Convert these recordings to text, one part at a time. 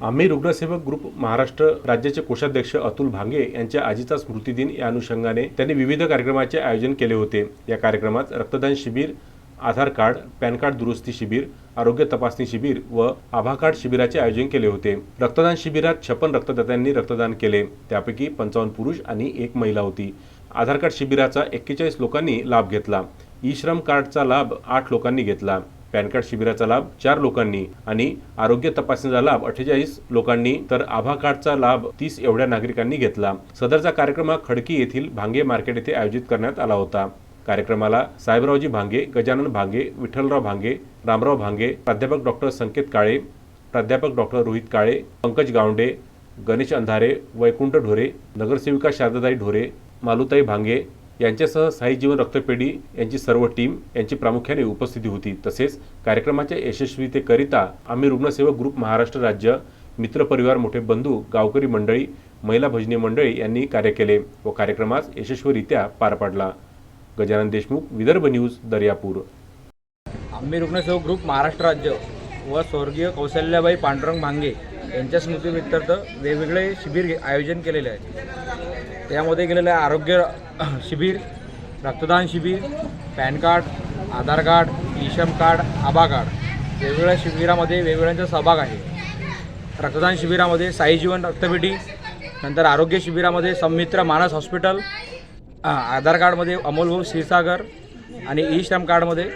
आम्ही रुग्णसेवक ग्रुप महाराष्ट्र राज्याचे कोषाध्यक्ष अतुल भांगे यांच्या आजीचा स्मृतिदिन या अनुषंगाने त्यांनी विविध कार्यक्रमाचे आयोजन केले होते. या कार्यक्रमात रक्तदान शिबिर आधार कार्ड पॅन कार्ड दुरुस्ती शिबिर आरोग्य तपासणी शिबिर व आभा कार्ड शिबिराचे आयोजन केले होते. रक्तदान शिबिरात छप्पन रक्तदात्यांनी रक्तदान केले. त्यापैकी पंचावन्न पुरुष आणि एक महिला होती. आधार कार्ड शिबिराचा एक्केचाळीस लोकांनी लाभ घेतला. ई श्रम कार्डचा लाभ आठ लोकांनी घेतला. पॅन कार्ड शिबिराचा लाभ चार लोकांनी आणि आरोग्य तपासणीचा लाभ अठ्ठेचाळीस लोकांनी तर आभा कार्डचा लाभ तीस एवढ्या नागरिकांनी घेतला. सदरचा कार्यक्रम हा खडकी येथील भांगे मार्केट येथे आयोजित करण्यात आला होता. कार्यक्रमाला साहेबरावजी भांगे गजानन भांगे विठ्ठलराव भांगे रामराव भांगे प्राध्यापक डॉक्टर संकेत काळे प्राध्यापक डॉक्टर रोहित काळे पंकज गावंडे गणेश अंधारे वैकुंठ ढोरे नगरसेविका शारदाताई ढोरे मालुताई भांगे यांच्यासह साई जीवन रक्तपेढी यांची सर्व टीम यांची प्रामुख्याने उपस्थिती होती. तसेच कार्यक्रमाच्या यशस्वीतेकरिता आम्ही रुग्णसेवक ग्रुप महाराष्ट्र राज्य मित्रपरिवार मोठे बंधू गावकरी मंडळी महिला भजनी मंडळी यांनी कार्य केले व कार्यक्रमास यशस्वीरित्या पार पाडला. गजानन देशमुख विदर्भ न्यूज दर्यापूर. आम्ही रुग्णसेवक ग्रुप महाराष्ट्र राज्य व स्वर्गीय कौशल्याबाई पांडुरंग भांगे यांच्या स्मृतीमित्तार्थ वेगवेगळे शिबिर आयोजन केलेले आहे त्यामध्ये गेलेलं आहे आरोग्य शिबिर रक्तदान शिबिर PAN card Aadhaar card eShram card Abha card. वेगवेगळ्या शिबिरामध्ये वेगवेगळ्यांचा सहभाग आहे. रक्तदान शिबिरामध्ये साईजीवन रक्तपेढी नंतर आरोग्य शिबिरामध्ये संमित्र मानस हॉस्पिटल आधार कार्डमध्ये अमोलभाऊ क्षीरसागर आणि ई श्रम कार्डमध्ये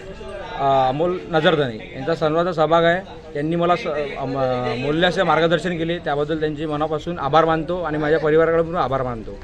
अमोल नजरधने. यांचा सर्वांचा सहभाग आहे. त्यांनी मला स मूल्याचे मार्गदर्शन केले. त्याबद्दल त्यांचे मनापासून आभार मानतो आणि माझ्या परिवाराकडून आभार मानतो.